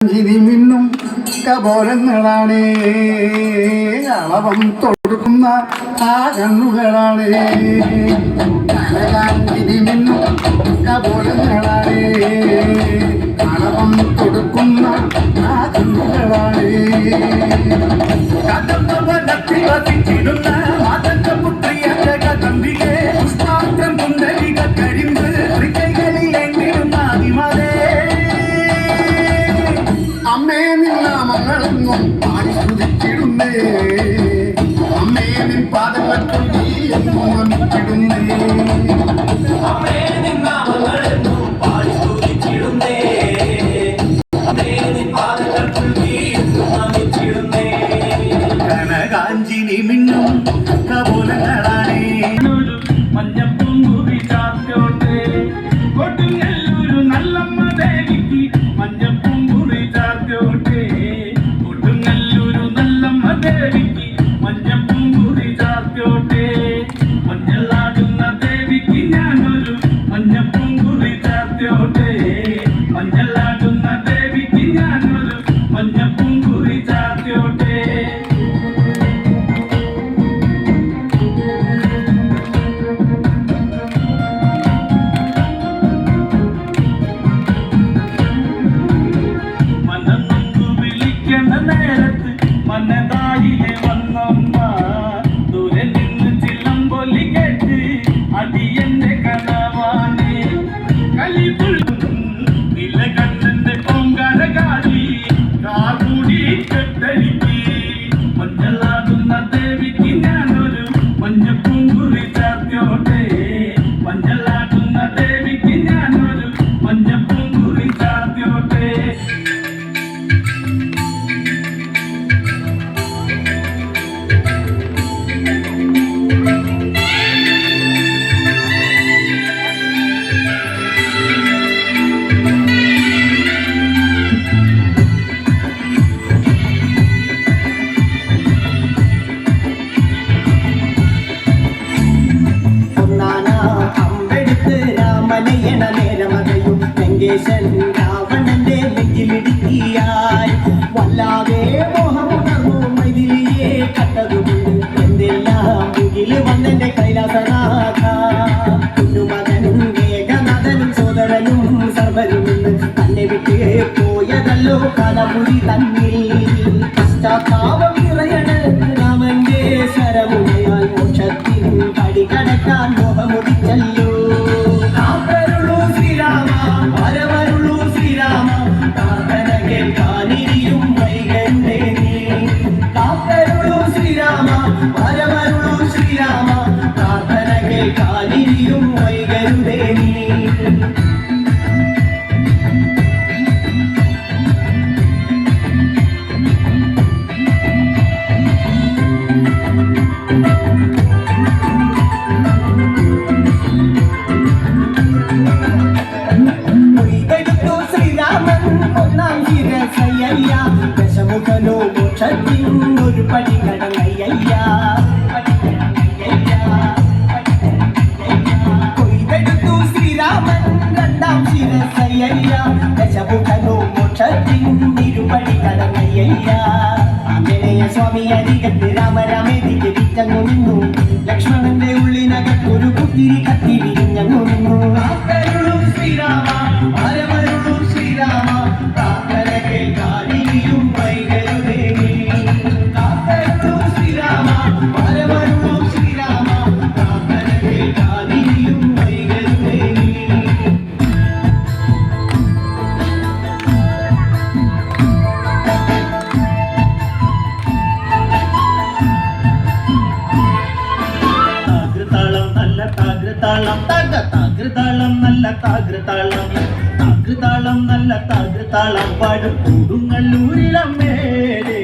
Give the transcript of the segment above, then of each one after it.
ചിരി മിന്നും കപോലങ്ങളാണ്. അളവം തൊടുക്കുന്ന ആ കണ്ണുകളാണ് കനകാഞ്ചിരി മിന്നും കപോലങ്ങളാണ്. അളവം കൊടുക്കുന്ന ആ കണ്ണുകളാണ് കടമ്പവനത്തിൽ വസിച്ചിടുന്ന മിന്നും കപോലങ്ങളാണേ ഒരു ലങ്കേശൻ രാവണന്റെ നെഞ്ചിലിടുക്കിയായി. വല്ലാതെ മോഹമുണർന്നു മൈതിലിയെ കണ്ടതുകൊണ്ട് എന്തെല്ലാം മുകിൽ വന്നെന്റെ കൈലാസനാഥ. കുഞ്ഞുമകനും മേഘനാഥനും സോദരനും സർവരും തന്നെ വിട്ട് പോയതല്ലോ കലമുടി തന്നിൽ. പശ്ചാത്താപം നിറയണ് കേൾക്കാനിരിയും വൈകരുടേ നീ. ശ്രീരാമൻ ഒന്നാം ശിരസയ്യ ദശമുഖനോ മോക്ഷത്തിൻ ഒരു പടി കടങ്ങയ്യ സ്വാമി അരികത്ത് രാമരാമേതിക്ക് ജപിച്ചങ്ങു നിന്നു. ലക്ഷ്മണന്റെ ഉള്ളിനകത്തൊരു കുത്തിരി കത്തി വിരിഞ്ഞങ്ങു നിന്നു. ശ്രീരാമ താകൃതാളം താകൃതാളം നല്ല താകൃതാളം പാടും. കൊടുങ്ങല്ലൂരിലമ്മേരെ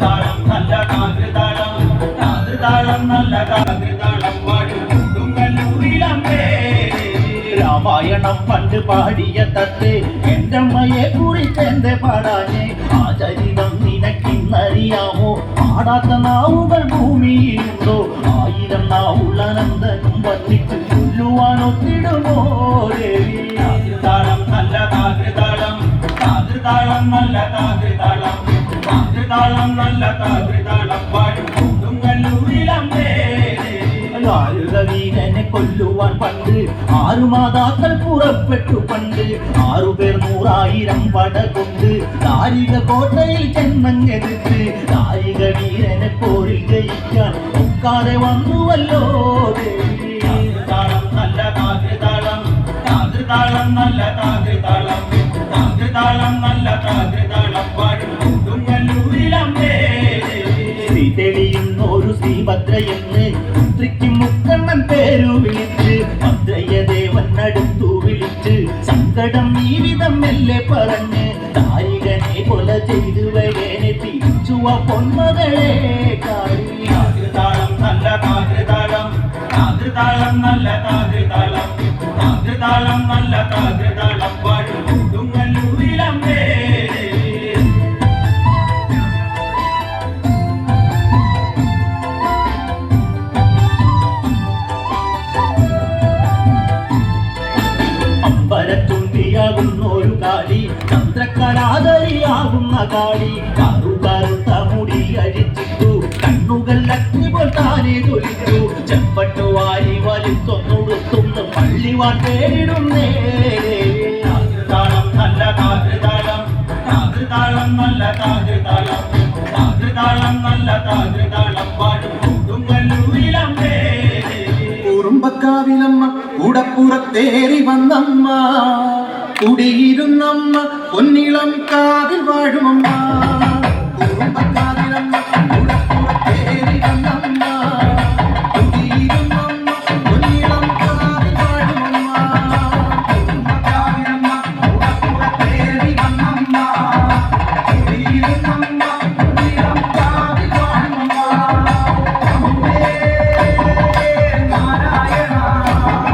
താളം നല്ല താകൃതാളം താകൃതാളം നല്ല താകൃതാളം പാടും. കൊടുങ്ങല്ലൂരിലമ്മേരെ രാമായണം പണ്ട് പാടിയ തത്തെ എന്റെ അമ്മയെ കുറിച്ച് എന്റെ പാടാനേ. ആ ചരിതം നിനക്കിന്നറിയാമോ? പാടാത്ത നാവുകൾ ഭൂമിയിലുണ്ടോ? ആയിരം നാവുള്ള നന്ദനും വന്നിട്ട് ചൊല്ലുവാനൊത്തിടുമോ ദേവി? താകൃതാളം നല്ല താകൃതാളം. താകൃ താതൃതാളം നല്ല താതൃതാളം താതൃതാളം നല്ല താതൃതാളം പാടും കൊടുങ്ങല്ലൂരിലമ്പേ വീരനെ കൊല്ലുവാൻ പണ്ട് ആറു മാതാക്കൾ പുറപ്പെട്ടു പണ്ട്. ആറുപേർ നൂറായിരം പട കൊണ്ട് ദാരിക കോട്ടയിൽ ചെന്നങ്ങെടുത്ത് ദാരിക വീരനെ പോരിൽ ജയിക്കാൻ ഒക്കാതെ വന്നുവല്ലോ. താളം നല്ല താതൃതാളം താതൃതാളം നല്ല താതൃതാളം താതൃതാളം നല്ല താതൃതാളം മുക്കണ്ണൻ പേരു വിളിച്ച് ഭദ്രയദേവൻ വിളിച്ച് സങ്കടം ഈ വിധം മെല്ലെ പറഞ്ഞ് ദാരികനെ കൊല ചെയ്തു വരേനെ തിരിച്ചുവ പൊന്മകളെ. കാളി കറുകറുത്ത മുടി അരിച്ചിട്ടു കണ്ണുകൾ അഗ്നി പോൽ താനെ തൊലിച്ചു ചെമ്പട്ടു വാരി വലിച്ചൊന്നുടുത്തുന്നു. പള്ളിവാൻ പേരിടുന്നേ നല്ല നല്ല നല്ല കുറുമ്പക്കാവിലമ്മ കൂടപ്പുറത്തേറി വന്നമ്മ. കുടിയിരുന്നമ്മ പൊന്നിളം കാതിൽ വാഴുമമ്മ. കുറുമ്പക്കാവിൽ